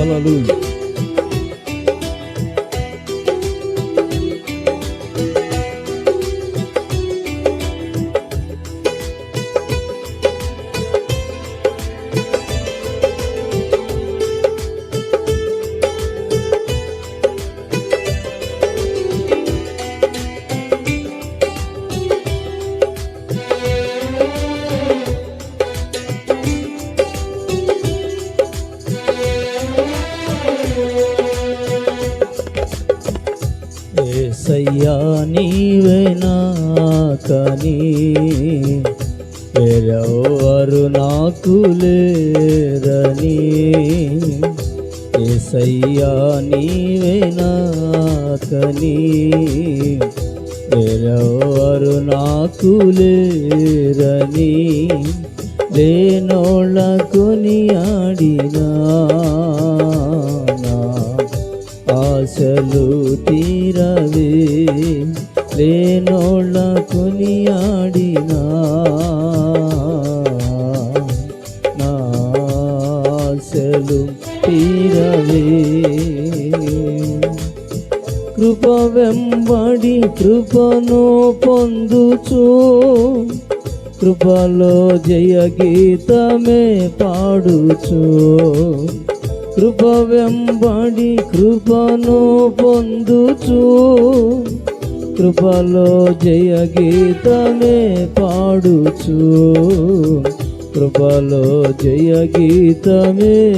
Aleluia. నీవేనా కానీ వేరెవరు నాకు లేరని ఏసయ్యా నీవేనా కానీ వేరెవరు నాకు లేరని లేనోళ్ళ కొనియాడినా నా ఆశలు తీరవే లేనోళ్ళ కొనియాడినా. నా ఆశలు తీరవే కృప వెంబడి కృపను పొందుచు కృపలో జయ గీతమే పాడుచు. కృప వెంబడి కృపను పొందుచు. కృపలో జయ గీతమే పాడుచు. కృపలో జయ గీతమే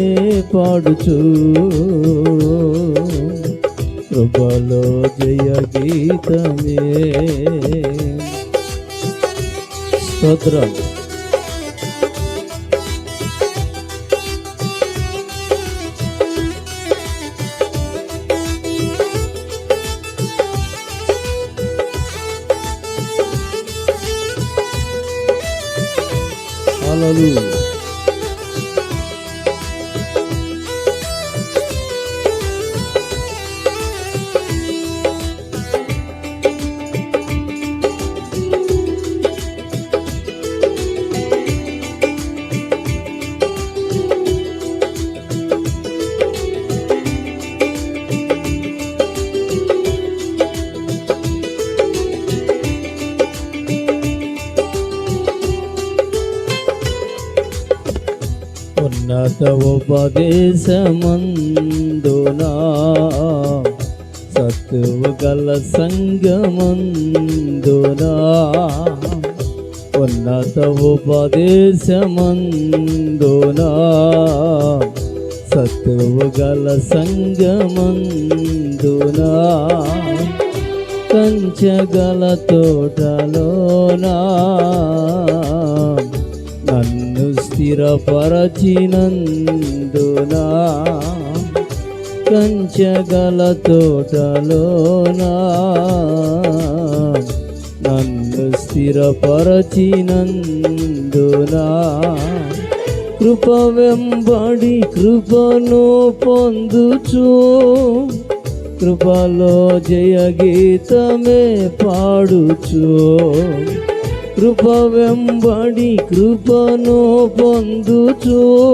పాడుచు. కృపలో జయ గీతమే స్తోత్రం హల్లెలూయా ఉన్నత ఉపదేశమందునా సత్తువు గల సంగమందునా? ఉన్నత ఉపదేశమందునా సత్తువు గల సంగమందునా? కంచగల తోటలోనా? స్థిరపరచినందునా? కంచగల తోటలోనా? నన్ను స్థిరపరచినందున? కృప వెంబడి కృపను పొందుచు. కృపలో జయ గీతమే పాడుచు. కృప వెంబడి కృపను పొందుచు.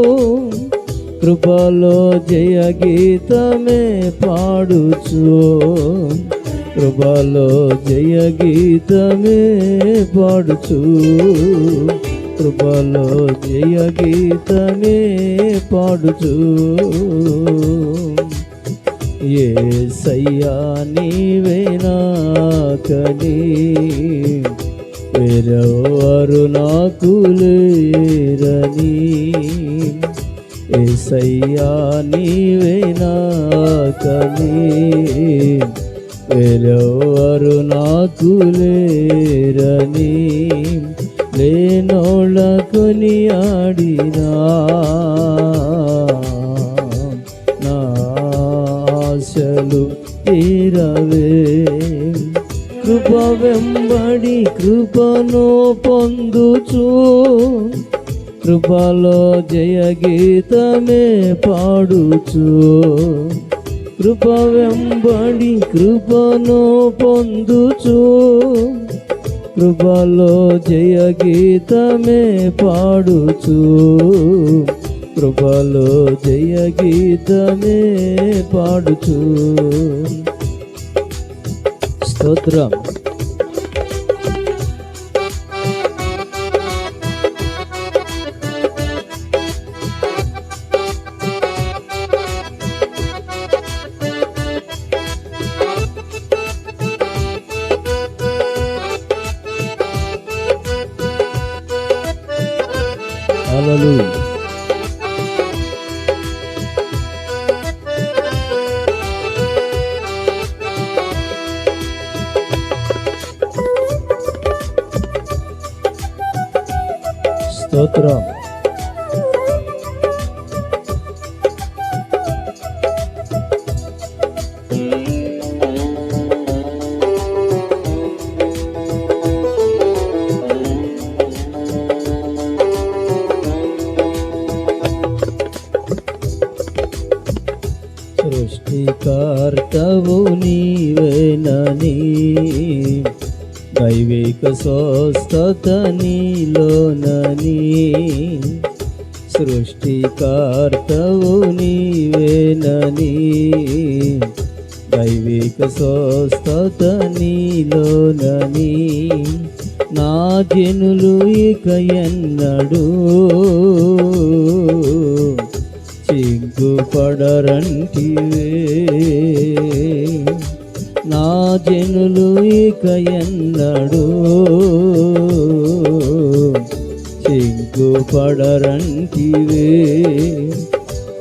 కృపలో జయ గీతమే పాడుచు. కృపలో జయ గీతమే పాడుచు. కృపలో జయ గీతమే పాడుచు. ఏ సయ్యా నీవేనాకని వేరెవరు నాకు లేరని ఏసయ్యా నీవేనాకని వేరెవరు నాకు లేరని లేనోళ్ళ ఆడినా నా ఆశలు తీరవే. కృప వెంబడి కృపను పొందుచు. కృపలో జయ గీతమే పాడుచు. కృప వెంబడి కృపను పొందుచు. కృపలో జయ గీతమే పాడుచు. కృపలో జయ గీతమే పాడుచు. స్తోత్రం Hallelujah. స్తోత్రం. సృష్టికర్తవు నీవేనని దైవిక స్వస్థత నీలోనని సృష్టికర్తవు నీవేనని దైవిక స్వస్థత నీలోనని నా జనులు ఇక ఎన్నడూ సిగ్గుపడరంటివే నా జనులు ఇక ఎన్నడూ సిగ్గుపడరంటివే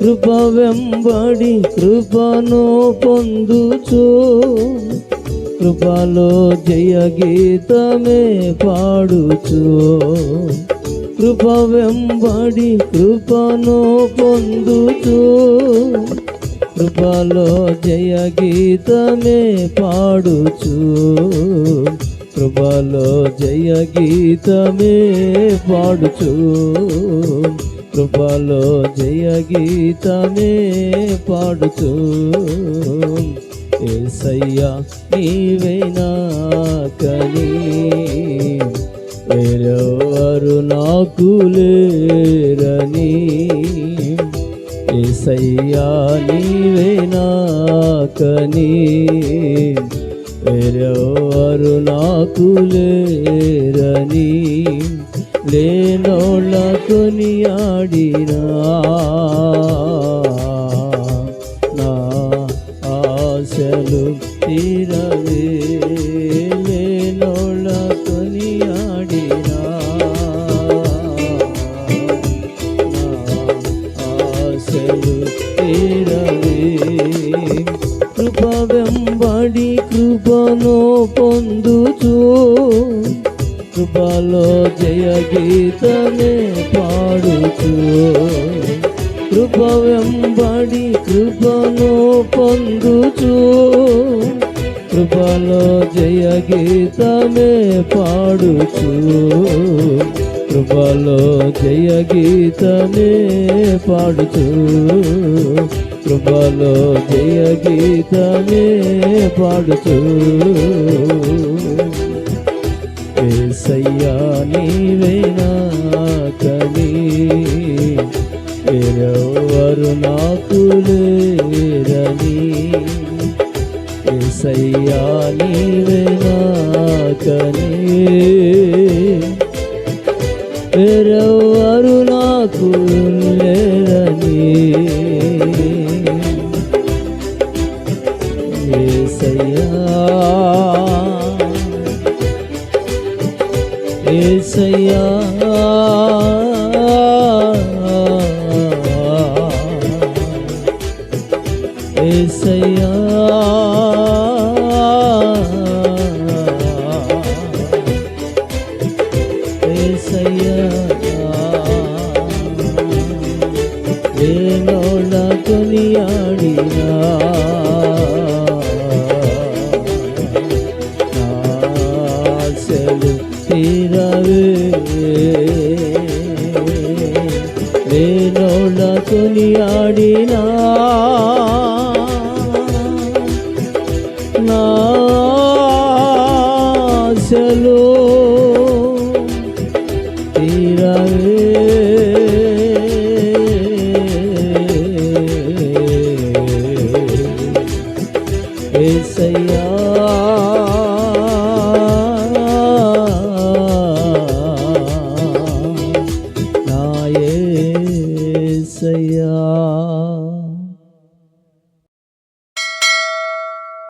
కృప వెంబడి కృపను పొందుచు. కృపలో జయ గీతమే పాడుచు. కృప వెంబడి కృపను పొందుచు. కృపలో జయ గీతమే పాడుచు. కృపలో జయ గీతమే పాడుచు. కృపలో జయ గీతమే పాడుచు. ఏసయ్యా నీవేనా కని? వేరెవరు నాకు లేరని? ఏసయ్యా నీవే నాకని. వేరెవరు నాకు లేరని లేనోళ్ళకు నీ ఆడినా. ఆశలు తీరవే కృప వెంబడి కృపను పొందుచు. కృపలో జయ గీతమే పాడుచు. కృప వెంబడి కృపను పొందుచు. కృపలో జయ గీత జయ గీతమే పాడుచు. కృపలో జయ గీతమే పాడుచు. ఏసయ్యా నీవే నాకని. వేరెవరు నాకు లేరని. ఏసయ్యా నీవే నాకని. వేరెవరు నాకు లేదని తీరవే ఏనోళ్ళ కొనియాడినా